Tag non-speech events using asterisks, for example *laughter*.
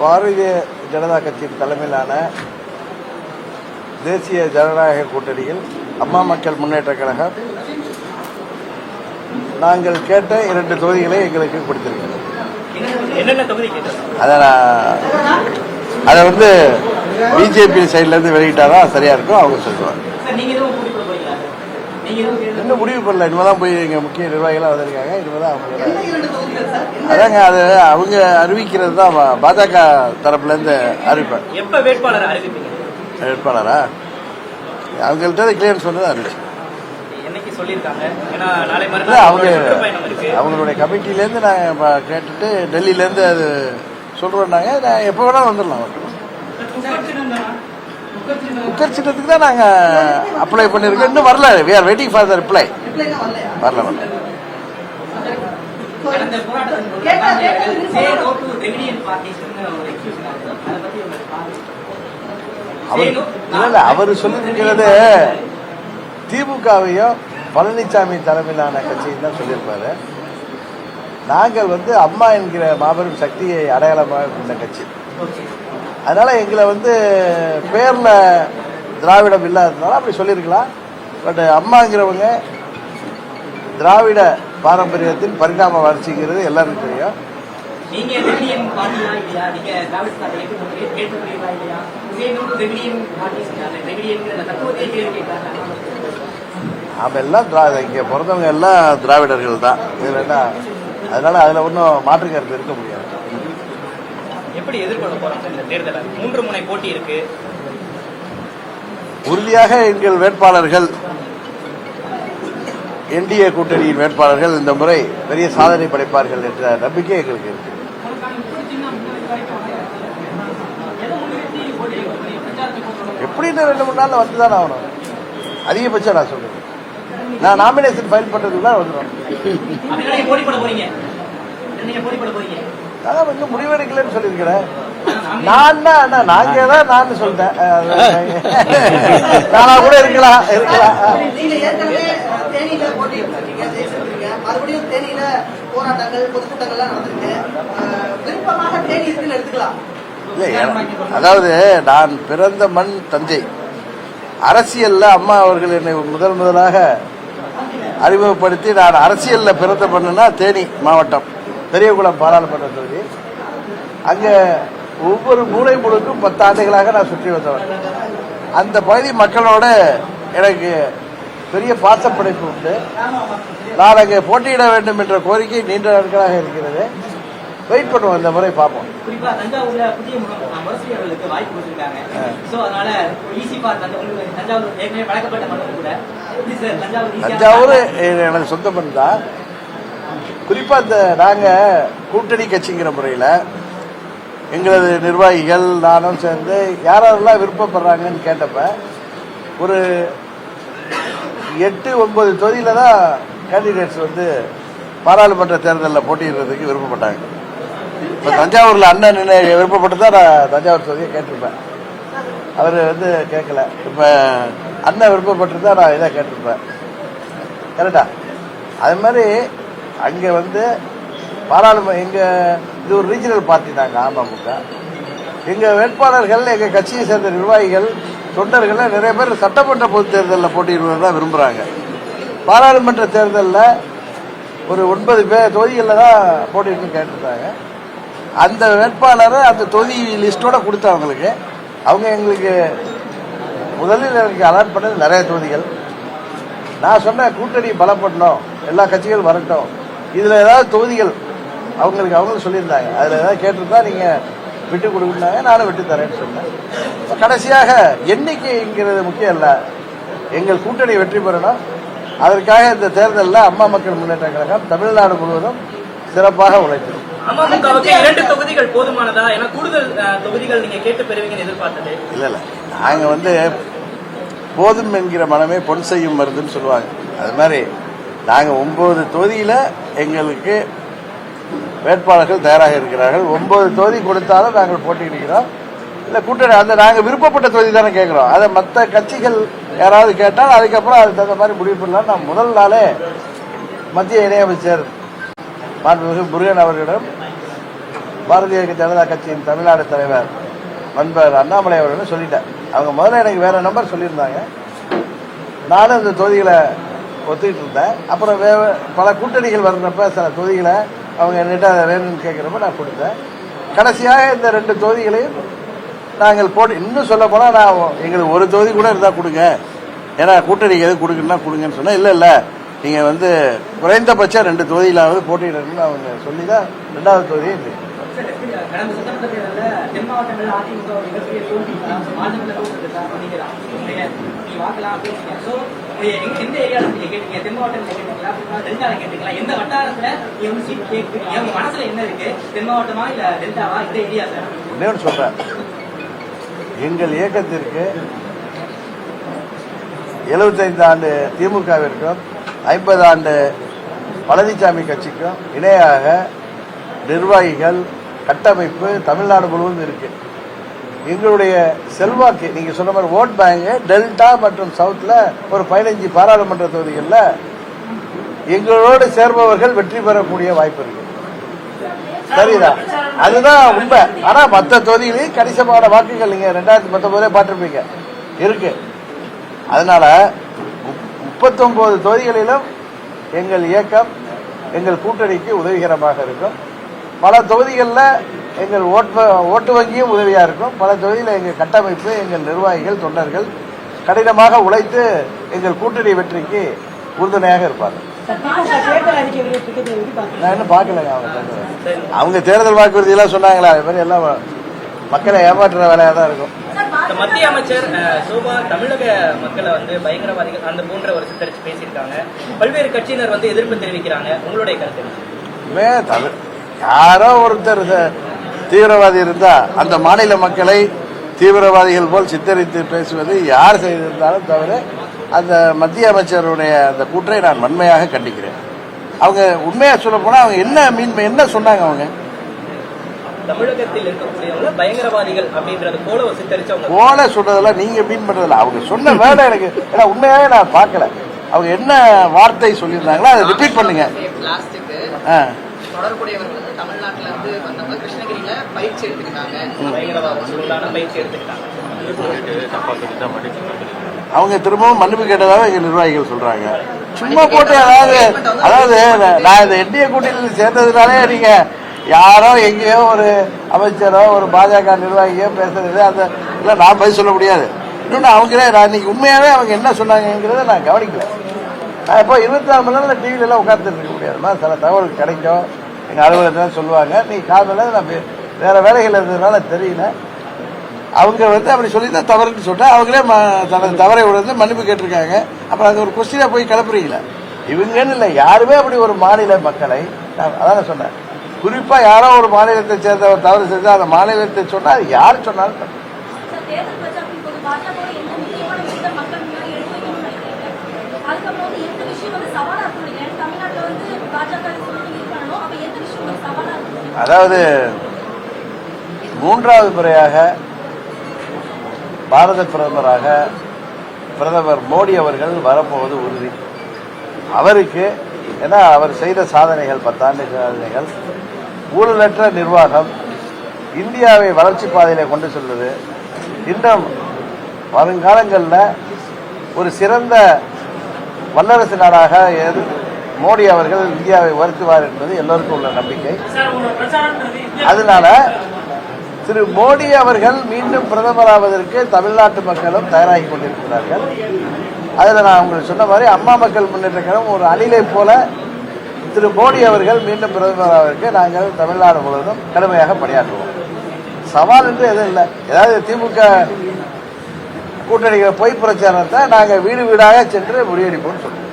பாரதிய ஜனதா கட்சியின் தலைமையிலான தேசிய ஜனநாயக கூட்டணியில் அம்மா மக்கள் முன்னேற்ற கழகம் நாங்கள் கேட்ட இரண்டு தொகுதிகளை எங்களுக்கு கேட்டது? அதை நான் அதை வந்து பிஜேபி சைட்லேருந்து வெளியிட்டாதான் சரியா இருக்கும் அவங்க சொல்லுவாங்க. இன்னும் முடிவு பண்ணல. இனிமேல் தான் போய் எங்கள் முக்கிய நிர்வாகிகளாக வந்திருக்காங்க. இனிமேல் தான் அவங்க அதாங்க அது அவங்க அறிவிக்கிறது தான் பாஜக தரப்புலேருந்து அறிவிப்பேன் எப்ப வேட்பாளர் அறிவிப்பீங்க? வேட்பாளரா? அவங்கள்ட்ட கிளியர் சொன்னது அறிவிச்சு என்னைக்கு சொல்லியிருக்காங்க? ஏன்னா நாளை இல்லை மறுநாள் அவங்க அவங்களுடைய கமிட்டிலேருந்து நாங்கள் கேட்டுட்டு டெல்லியிலேருந்து அது சொல்கிறோன்னாங்க நான் எப்போ வேணாலும் வந்துடலாம். முக்கர் சின்னத்துக்கு தான் நாங்கள் அப்ளை பண்ணியிருக்கோம் இன்னும் வரல. We are waiting for the reply வரல வரல. அவர் இல்லை அவர் சொல்லியிருக்கிறது திமுகவையும் பழனிசாமி தலைமையிலான கட்சியும் தான் சொல்லியிருப்பாரு. நாங்கள் வந்து அம்மா என்கிற மாபெரும் சக்தியை அடையாளமாக கொண்ட கட்சி. அதனால எங்களை வந்து பேர்ல திராவிடம் இல்லாததுனால அப்படி சொல்லியிருக்கலாம். பட் அம்மாங்கிறவங்க திராவிட பாரம்பரியத்தின் பரிணாம வளர்ச்சிங்கிறது எல்லாருக்கும் தெரியும். நாம எல்லாம் திரா இங்கே பிறந்தவங்க எல்லாம் திராவிடர்கள் தான். இதில் என்ன? அதனால அதில் ஒன்றும் மாற்று கருத்து இருக்க முடியாது. எப்படி எதிர்கொள்ள சார் இந்த தேர்தலை? மூன்று முனை போட்டி இருக்கு. உறுதியாக எங்கள் வேட்பாளர்கள் என்டிஏ கூட்டணியின் வேட்பாளர்கள் இந்த முறை பெரிய சாதனை படைப்பார்கள் என்ற நம்பிக்கை எங்களுக்கு இருக்கு. எப்படின்னு ரெண்டு மூணு நாள்ல வந்து தான் ஆகணும்? அதிகபட்சம் நான் சொல்றேன். நான் நாமினேஷன் ஃபைல் பண்றதுக்கு தான் வந்துடும் அதான் வந்து முடிவெடுக்கலன்னு சொல்லியிருக்கிறேன். நான் தான் அண்ணா, நாங்க தான் நான் சொல்லிட்டேன். *laughs* நானா கூட இருக்கலாம் இருக்கலாம். அதாவது நான் பிறந்த மண் தஞ்சை. அரசியல்ல அம்மா அவர்கள் என்னை முதல் முதலாக அறிமுகப்படுத்தி நான் அரசியல்ல பிறந்த மண்ணுனா தேனி மாவட்டம். பெரியகுளம் பாராளுமன்ற தொகுதி அங்க ஒவ்வொரு மூலை முழுக்கும் பத்து ஆண்டுகளாக நான் சுற்றி வந்தவன். அந்த பகுதி மக்களோட எனக்கு பெரிய பாசப்படைப்பு உண்டு. நான் அங்கே போட்டியிட வேண்டும் என்ற கோரிக்கை நீண்ட நாட்களாக இருக்கிறது. வெயிட் பண்ணுவோம் இந்த முறை பார்ப்போம். உங்களுக்கு தஞ்சாவூர் தஞ்சாவூர் எனக்கு சொந்த மண் குறிப்பாக குறிப்பா இந்த நாங்க கூட்டணி கட்சிங்கிற முறையில எங்களது நிர்வாகிகள் நானும் சேர்ந்து யாரெல்லாம் விருப்பப்படுறாங்கன்னு கேட்டப்ப ஒரு எட்டு ஒன்பது தொகுதியில தான் கேண்டிடேட்ஸ் வந்து பாராளுமன்ற தேர்தலில் போட்டியிடுறதுக்கு விருப்பப்பட்டாங்க. இப்போ தஞ்சாவூரில் அண்ணன் நின்று விருப்பப்பட்டு தான் நான் தஞ்சாவூர் தொகுதியை கேட்டிருப்பேன். அவர் வந்து கேட்கல. இப்போ அண்ணன் விருப்பப்பட்டு தான் நான் இதை கேட்டிருப்பேன். கரெக்டா? அது மாதிரி அங்கே வந்து பாராளுமன்ற எங்கள் இது ஒரு ரீஜனல் பார்ட்டி தாங்க அமமுக. எங்கள் வேட்பாளர்கள் எங்கள் கட்சியை சேர்ந்த நிர்வாகிகள் தொண்டர்கள் நிறைய பேர் சட்டமன்ற பொது தேர்தலில் போட்டியிடுவது தான் விரும்புகிறாங்க பாராளுமன்ற தேர்தலில் ஒரு ஒன்பது பேர் தொகுதிகளில் தான் போட்டியிடணும்னு கேட்டிருந்தாங்க. அந்த வேட்பாளரை அந்த தொகுதி லிஸ்ட்டோடு கொடுத்தேன் அவங்களுக்கு. அவங்க எங்களுக்கு முதலில் எனக்கு அலாட் பண்ணது நிறைய தொகுதிகள். நான் சொன்னேன் கூட்டணி பலப்படணும் எல்லா கட்சிகளும் வரட்டும். இதில் ஏதாவது தொகுதிகள் அவங்களுக்கு அவங்களும் சொல்லியிருந்தாங்க. அதில் ஏதாவது கேட்டிருந்தா நீங்கள் விட்டு கொடுக்குறாங்க நானும் விட்டு தரேன்னு சொன்னேன். கடைசியாக எண்ணிக்கைங்கிறது முக்கியம் இல்லை. எங்கள் கூட்டணி வெற்றி பெறணும். அதற்காக இந்த தேர்தலில் அம்மா மக்கள் முன்னேற்ற கழகம் தமிழ்நாடு முழுவதும் சிறப்பாக அமமுகவுக்கு இரண்டு தொகுதிகள் போதுமானதா? ஏன்னா கூடுதல் அஹ், தொகுதிகள் நீங்க கேட்டு பெறுவீங்கன்னு எதிர்பார்த்தது. இல்லை இல்லை. நாங்கள் வந்து போதும் என்கிற மனமே பொன் செய்யும் மருந்துன்னு சொல்லுவாங்க. அது மாதிரி நாங்கள் ஒன்பது தொகுதியில் எங்களுக்கு வேட்பாளர்கள் தயாராக இருக்கிறார்கள். ஒன்பது தொகுதி கொடுத்தாலும் நாங்கள் போட்டியிடுகிறோம். இல்லை கூட்டணி அந்த நாங்கள் விருப்பப்பட்ட தொகுதி தானே கேட்குறோம். அதை மற்ற கட்சிகள் யாராவது கேட்டால் அதுக்கப்புறம் அதுக்கு தகுந்த மாதிரி முடிவு பண்ணலாம். நான் முதல் நாளே மத்திய இணையமைச்சர் மாண்புமிகு முருகன் அவர்களிடம் பாரதிய ஜனதா கட்சியின் தமிழ்நாடு தலைவர் நண்பர் அண்ணாமலை அவர்களிடம் சொல்லிட்டேன். அவங்க முதல்ல எனக்கு வேற நம்பர் சொல்லியிருந்தாங்க. நானும் இந்த தொகுதிகளை ஒத்துக்கிட்டு இருந்தேன் அப்புறம் வே பல கூட்டணிகள் வர்றப்ப சில தொகுதிகளை அவங்க என்கிட்ட அதை வேணும்னு கேட்குறப்ப நான் கொடுத்தேன். கடைசியாக இந்த ரெண்டு தொகுதிகளையும் நாங்கள் போட்டு இன்னும் சொல்ல போனால் நான் எங்களுக்கு ஒரு தொகுதி கூட இருந்தால் கொடுங்க. ஏன்னா கூட்டணிக்கு எது கொடுக்கணும்னா கொடுங்கன்னு சொன்னேன். இல்லை இல்லை. நீங்கள் வந்து குறைந்தபட்சம் ரெண்டு தொகுதியிலாவது போட்டியிடணும்னு அவங்க சொல்லி தான் ரெண்டாவது தொகுதியும் இருக்கு தென் அதிமுக மிகப்பெரிய தோல்வி மாநிலத்தில் தோல்வி அப்படின்னு ஸோ எந்த ஏரியாவில் நீங்க கேட்டீங்க தென் மாவட்டத்தில் கேட்டீங்களா அப்படின்னா கேட்டீங்களா எந்த வட்டாரத்துல வந்து சீட் கேட்குறீங்க என்ன தென் மாவட்டமா டெல்டாவா இந்த ஏரியா சார் சொல்கிறேன் எங்கள் இயக்கத்திற்கு எழுபத்தைந்து ஆண்டு திமுகவிற்கும் ஐம்பது ஆண்டு பழனிசாமி கட்சிக்கும் இணையாக நிர்வாகிகள் கட்டமைப்பு தமிழ்நாடு முழுவதும் இருக்கு. எங்களுடைய செல்வாக்கு நீங்க சொன்ன மாதிரி ஓட் பேங்க் டெல்டா மற்றும் சவுத்ல ஒரு பதினஞ்சு பாராளுமன்ற தொகுதிகளில் எங்களோடு சேர்பவர்கள் வெற்றி பெறக்கூடிய வாய்ப்பு இருக்கு. சரிதான் அதுதான் உண்மை. ஆனா மற்ற தொகுதிகளையும் கணிசமான வாக்குகள் நீங்க ரெண்டாயிரத்தி பத்தொன்பதுல பார்த்திருப்பீங்க. இருக்கு. அதனால முப்பத்தொன்பது தொகுதிகளிலும் எங்கள் இயக்கம் எங்கள் கூட்டணிக்கு உதவிகரமாக இருக்கும். பல தொகுதிகளில் எங்கள் ஓட்டு ஓட்டு வங்கியும் உதவியா இருக்கும். பல தொகுதியில் எங்கள் கட்டமைப்பு எங்கள் நிர்வாகிகள் தொண்டர்கள் கடினமாக உழைத்து எங்கள் கூட்டணி வெற்றிக்கு உறுதுணையாக இருப்பார்கள். நான் இன்னும் பார்க்கலங்க அவங்க தேர்தல். அவங்க தேர்தல் வாக்குறுதி எல்லாம் சொன்னாங்களா? அது மாதிரி எல்லாம் மக்களை ஏமாற்றுற வேலையா தான் இருக்கும். இந்த மத்திய அமைச்சர் சோபா தமிழக மக்களை வந்து பயங்கரவாதிகள் அந்த போன்ற ஒரு சித்தரிச்சு பேசியிருக்காங்க. பல்வேறு கட்சியினர் வந்து எதிர்ப்பு தெரிவிக்கிறாங்க. உங்களுடைய கருத்து யாரோ ஒருத்தர் தீவிரவாதி இருந்தா அந்த மாநில மக்களை தீவிரவாதிகள் போல் சித்தரித்து பேசுவது யார் செய்திருந்தாலும் தவிர அந்த மத்திய அமைச்சருடைய அந்த கூற்றை நான் வன்மையாக கண்டிக்கிறேன். அவங்க உண்மையா சொல்ல போனா அவங்க என்ன மீன் என்ன சொன்னாங்க அவங்க? தமிழகத்தில் இருக்கக்கூடியவங்க பயங்கரவாதிகள் அப்படின்றது போல அவங்க போல சொல்றதெல்லாம் நீங்க மீன் பண்றதில்ல. அவங்க சொன்ன வேலை எனக்கு. ஏன்னா உண்மையாவே நான் பார்க்கல. அவங்க என்ன வார்த்தை சொல்லியிருந்தாங்களோ அதை ரிப்பீட் பண்ணுங்க. தொடர்புடையவர்கள். பயிற்சி எடுத்துக்கிட்டாங்க. பயிற்சி எடுத்துக்கிட்டாங்க. அவங்க திரும்பவும் மன்னிப்பு கேட்டதாக எங்க நிர்வாகிகள் சொல்றாங்க. சும்மா போட்டு அதாவது அதாவது நான் இந்த என்டிஏ கூட்டணியில் சேர்ந்ததுனாலே நீங்க யாரோ எங்கேயோ ஒரு அமைச்சரோ ஒரு பாஜக நிர்வாகியோ பேசுறது அந்த இல்லை நான் பதில் சொல்ல முடியாது. இன்னொன்று அவங்களே நான் இன்னைக்கு உண்மையாவே அவங்க என்ன சொன்னாங்கங்கிறத நான் கவனிக்கல. நான் இப்போ இருபத்தி நாலு மணி நேரம் டிவில எல்லாம் உட்காந்துட்டு இருக்க முடியாதுமா சில தகவல் கிடைக்கும். எங்க அலுவலகத்தில் சொல்லுவாங்க. நீ காலையில் நான் வேற வேலைகள் இருந்ததுனால தெரியல. அவங்க வந்து அப்படி சொல்லி தான் தவறுன்னு சொன்னா அவங்களே ம- தனது தவறை உணர்ந்து மன்னிப்பு கேட்டிருக்காங்க. அப்புறம் அது ஒரு கொஸ்டினா போய் கிளப்புறீங்களா? இவங்கன்னு இல்லை. யாருமே அப்படி ஒரு மாநில மக்களை நான் அதான் சொன்னேன். குறிப்பா யாரோ ஒரு மாநிலத்தை சேர்ந்தவர் தவறு செஞ்சா அந்த மாநிலத்தை சொன்னா அது யார் சொன்னாலும் அதாவது மூன்றாவது முறையாக பாரத பிரதமராக பிரதமர் மோடி அவர்கள் வரப்போவது உறுதி. அவருக்கு ஏன்னா அவர் செய்த சாதனைகள் பத்தாண்டு சாதனைகள் ஊழலற்ற நிர்வாகம் இந்தியாவை வளர்ச்சி பாதையில கொண்டு செல்வது இன்னும் வருங்காலங்களில் ஒரு சிறந்த வல்லரசு நாடாக மோடி அவர்கள் இந்தியாவை உயர்த்துவார் என்பது எல்லோருக்கும் உள்ள நம்பிக்கை. அதனால திரு மோடி அவர்கள் மீண்டும் பிரதமராவதற்கு தமிழ்நாட்டு மக்களும் தயாராகி கொண்டிருக்கிறார்கள். அதில் நான் உங்களுக்கு சொன்ன மாதிரி அம்மா மக்கள் முன்னேற்ற கழகம் ஒரு அணிலை போல திரு மோடி அவர்கள் மீண்டும் பிரதமராவதற்கு நாங்கள் தமிழ்நாடு முழுவதும் கடுமையாக பணியாற்றுவோம். சவால் என்று எதுவும் இல்லை. ஏதாவது திமுக கூட்டணிகள் பொய் பிரச்சாரத்தை நாங்கள் வீடு வீடாக சென்று முறியடிப்போம்னு சொல்லுவோம்